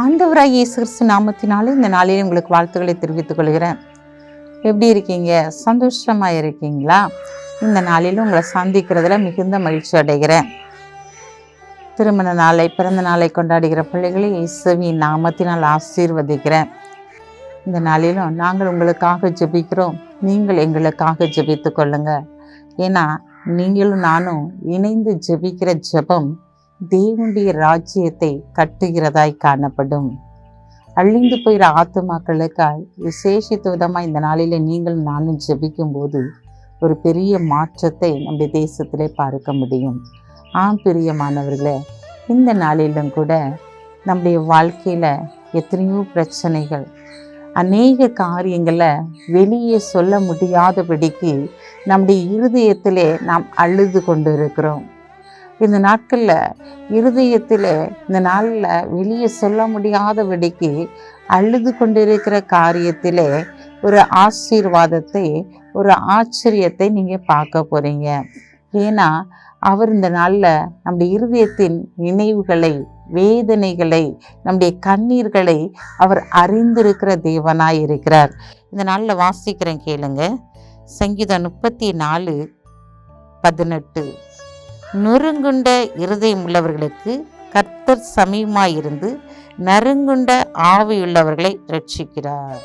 ஆண்டவராகிய இயேசு கிறிஸ்து நாமத்தினாலே இந்த நாளில் உங்களுக்கு வாழ்த்துக்களை தெரிவித்துக் கொள்கிறேன். எப்படி இருக்கீங்க? சந்தோஷமாக இருக்கீங்களா? இந்த நாளில் உங்களை சந்திக்கிறதுல மிகுந்த மகிழ்ச்சி அடைகிறேன். திருமண நாளை பிறந்த நாளை கொண்டாடுகிற பிள்ளைகளை இயேசுவின் நாமத்தினால் ஆசீர்வதிக்கிறேன். இந்த நாளிலும் நாங்கள் உங்களுக்காக ஜெபிக்கிறோம். நீங்கள் எங்களுக்காக ஜெபித்து கொள்ளுங்கள் ஏன்னா நீங்களும் நானும் இணைந்து ஜெபிக்கிற ஜெபம் தேவனுடைய ராஜ்யத்தை கட்டுகிறதாய் காணப்படும். அழிந்து போயிற ஆத்துமாக்களுக்காய் விசேஷித்த விதமாக இந்த நாளில் நீங்கள் நானும் ஜெபிக்கும் போது ஒரு பெரிய மாற்றத்தை நம்முடைய தேசத்திலே பார்க்க முடியும். ஆம் பிரியமானவர்களே இந்த நாளிலும் கூட நம்முடைய வாழ்க்கையில் எத்தனையோ பிரச்சனைகள் அநேக காரியங்களை வெளியே சொல்ல முடியாதபடிக்கு நம்முடைய இருதயத்திலே நாம் அழுது கொண்டு இருக்கிறோம் இந்த நாட்களில் இருதயத்தில் இந்த நாளில் வெளியே சொல்ல முடியாதபடிக்கு அழுது கொண்டிருக்கிற காரியத்திலே ஒரு ஆசீர்வாதத்தை ஒரு ஆச்சரியத்தை நீங்கள் பார்க்க போகிறீங்க ஏன்னா அவர் இந்த நாளில் நம்முடைய இருதயத்தின் நினைவுகளை வேதனைகளை நம்முடைய கண்ணீர்களை அவர் அறிந்திருக்கிற தேவனாய் இருக்கிறார். இந்த நாளில் வாசிக்கிறேன் கேளுங்க. சங்கீதம் முப்பத்தி நாலு பதினெட்டு. நொறுங்குண்ட இருதயம் உள்ளவர்களுக்கு கர்த்தர் சமீபமாயிருந்து நறுங்குண்ட ஆவியுள்ளவர்களை ரட்சிக்கிறார்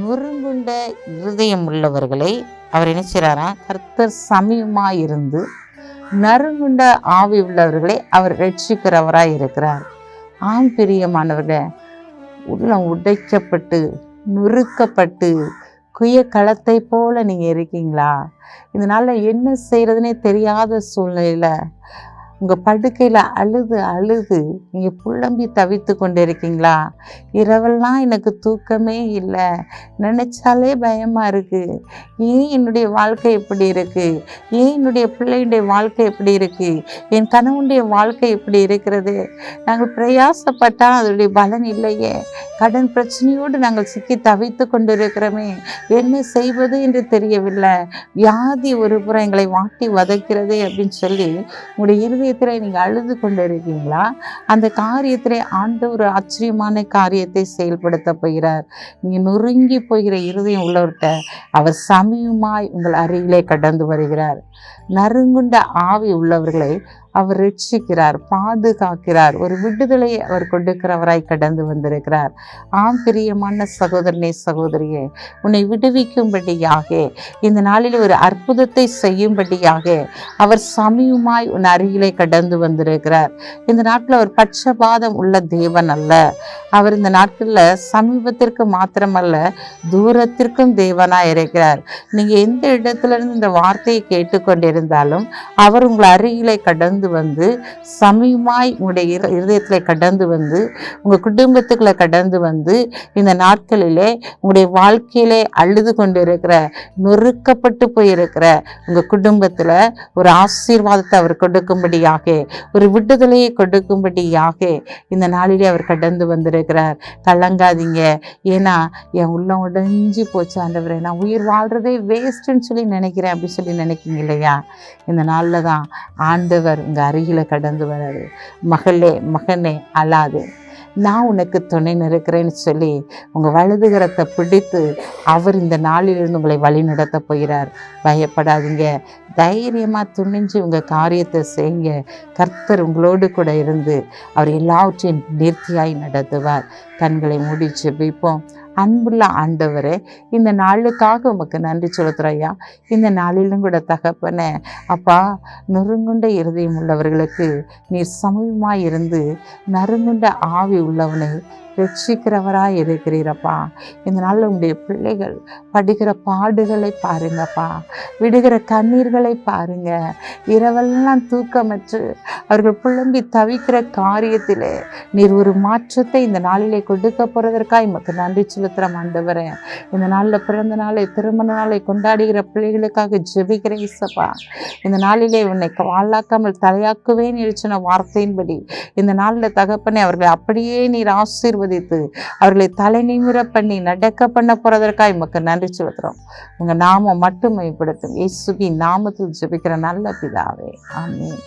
நொறுங்குண்ட இருதயம் உள்ளவர்களை அவர் என்ன செய்கிறாரா கர்த்தர் சமீபமாயிருந்து நறுங்குண்ட ஆவி உள்ளவர்களை அவர் ரட்சிக்கிறவராய் இருக்கிறார். ஆம் பிரியமானவர்களே உள்ளம் உடைக்கப்பட்டு நுறுக்கப்பட்டு குய களத்தை போல நீங்கள் இருக்கீங்களா? இதனால் என்ன செய்கிறதுனே தெரியாத சூழ்நிலையில் உங்கள் படுக்கையில் அழுது அழுது நீங்கள் புலம்பி தவித்து கொண்டு இருக்கீங்களா இரவெல்லாம் எனக்கு தூக்கமே இல்லை. நினச்சாலே பயமாக இருக்குது ஏன் என்னுடைய வாழ்க்கை எப்படி இருக்குது ஏன் என்னுடைய பிள்ளையுடைய வாழ்க்கை எப்படி இருக்குது என் கணவனுடைய வாழ்க்கை எப்படி இருக்கிறது? நாங்கள் பிரயாசப்பட்டால் அதனுடைய பலன் இல்லையே. கடன் பிரச்சனையோடு நாங்கள் சிக்கி தவித்து கொண்டு இருக்கிறோமே என்ன செய்வது என்று தெரியவில்லை. வியாதி ஒரு புறம் எங்களை வாட்டி வதைக்கிறதே அப்படின்னு சொல்லி உங்களுடைய இருதயத்தில் நீங்கள் அழுது கொண்டு இருக்கீங்களா அந்த காரியத்திலே ஆண்டு ஒரு ஆச்சரியமான காரியத்தை செயல்படுத்த போகிறார். நீங்கள் நொறுங்கி போகிற இருதயம் உள்ளவர்கிட்ட அவர் சமயமாய் உங்கள் அருகிலே கடந்து வருகிறார். நறுங்குண்ட ஆவி உள்ளவர்களை அவர் ரட்சிக்கிறார் பாதுகாக்கிறார் ஒரு விடுதலையை அவர் கொடுக்கிறவராய் கடந்து வந்திருக்கிறார். ஆம் பிரியமான சகோதரனே சகோதரியே உன்னை விடுவிக்கும்படியாக இந்த நாளில் ஒரு அற்புதத்தை செய்யும்படியாக அவர் சமயமாய் உன் அருகிலே கடந்து வந்திருக்கிறார். இந்த நாட்டில் அவர் பட்சபாதம் உள்ள தேவன் அல்ல. அவர் இந்த நாட்களில் சமீபத்திற்கு மாத்திரமல்ல தூரத்திற்கும் தேவனாய் இருக்கிறார். நீங்கள் எந்த இடத்துல இருந்து இந்த வார்த்தையை கேட்டுக்கொண்டிருந்தாலும் அவர் உங்கள் அருகிலே கடந்து வந்து சமயமாய் உங்களுடைய இருதயத்தில் கடந்து வந்து உங்கள் குடும்பத்துக்குள்ள கடந்து வந்து இந்த நாட்களிலே உங்களுடைய வாழ்க்கையிலே அழுது கொண்டு இருக்கிற நொறுக்கப்பட்டு போயிருக்கிற உங்கள் குடும்பத்தில் ஒரு ஆசீர்வாதத்தை அவர் கொடுக்கும்படியாக ஒரு விடுதலையை கொடுக்கும்படியாக இந்த நாளிலே அவர் கடந்து வந்திருக்கிறார். கலங்காதீங்க. ஏன்னா என் உள்ளம் உடைஞ்சு போச்சு ஆண்டவர். நான் உயிர் வாழ்கிறதே வேஸ்ட்டுன்னு சொல்லி நினைக்கிறேன். அப்படின்னு சொல்லி நினைக்கிங்க இல்லையா? இந்த நாளில் தான் ஆண்டவர் உங்கள் அருகில் கடந்து வராது. மகளே மகனே அழாது. நான் உனக்கு துணை நிற்கிறேன்னு சொல்லி உங்கள் வலதுகரத்தை பிடித்து அவர் இந்த நாளிலிருந்து உங்களை வழி நடத்த போகிறார். பயப்படாதீங்க. தைரியமாக துணிஞ்சு உங்கள் காரியத்தை செய்யுங்க. கர்த்தர் உங்களோடு கூட இருந்து அவர் எல்லாவற்றையும் நிறுத்தியாய் நடத்துவார். கண்களை மூடி ஜெபிப்போம். அன்புள்ள ஆண்டவரே இந்த நாளுக்காக உமக்கு நன்றி செலுத்துகிறோம் ஐயா. இந்த நாளிலும் கூட தகப்பனே அப்பா நொறுங்குண்ட இருதயம் உள்ளவர்களுக்கு நீர் சமயமாக இருந்து நறுங்குண்ட ஆவி உள்ளவனை ரட்சிக்கிறவராக இருக்கிறீரப்பா. இந்த நாளில் உங்களுடைய பிள்ளைகள் படுகிற பாடுகளை பாருங்கப்பா. விடுகிற கண்ணீர்களை பாருங்க. இரவெல்லாம் தூக்கமற்று அவர்கள் புலம்பி தவிக்கிற காரியத்திலே நீர் ஒரு மாற்றத்தை இந்த நாளிலே கொடுக்க போகிறதற்காக எமக்கு நன்றி செலுத்துகிறோம் ஆண்டவரே. இந்த நாளில் பிறந்த நாளை திருமண நாளை கொண்டாடுகிற பிள்ளைகளுக்காக ஜெபிக்கிற இசப்பா இந்த நாளிலே உன்னை வாழாக்காமல் தலையாக்குவேன் இருச்சின வார்த்தையின்படி இந்த நாளில் தகப்பனே அவர்களை அப்படியே நீர் ஆசீர்வதித்து அவர்களை தலை நிமிர பண்ணி நடக்க பண்ண போகிறதற்காக எமக்கு நன்றி செலுத்துகிறோம் உங்கள் நாமம் மட்டும் மேம்படுத்தும். இயேசுவின் நாமத்தில் ஜெபிக்கிற நல்ல பிதாவே. ஆமீன்.